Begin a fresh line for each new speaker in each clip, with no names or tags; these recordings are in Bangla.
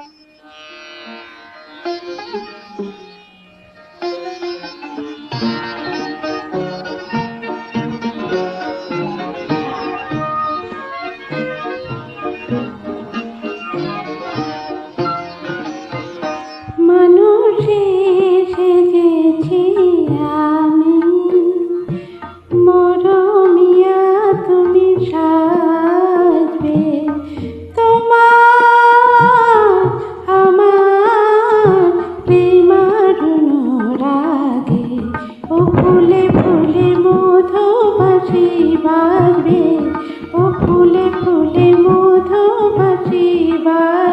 Thank you. মাছি বাগরে ও ফুলে ফুলে মধু মাছি। বাগ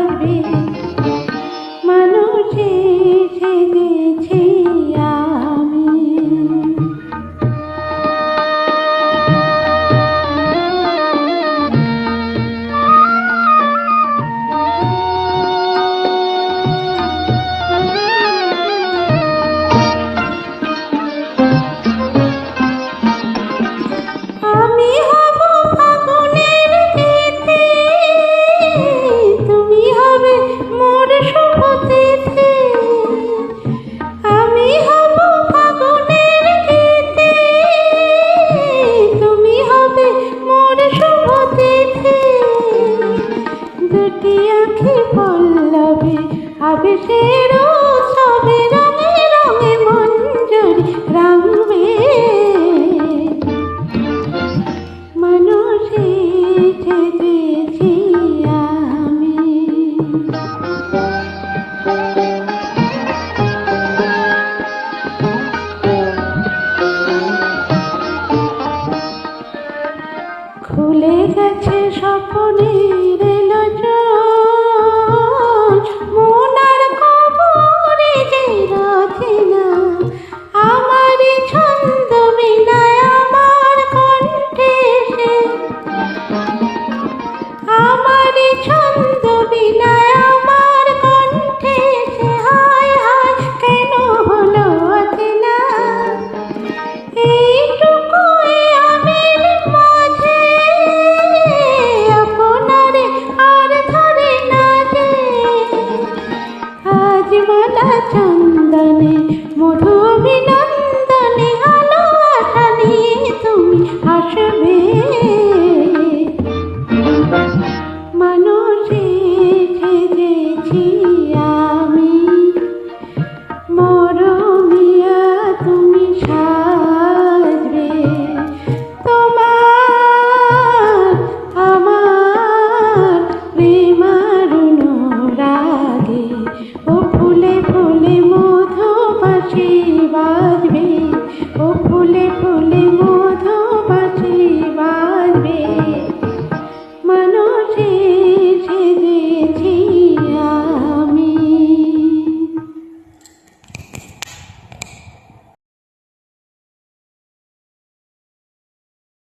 মেঘে পল্লবে? আবেশের সবে রঙে রঙে মঞ্জুরি রাঙবে। আমি। খুলে গেছে স্বপনে Thank you.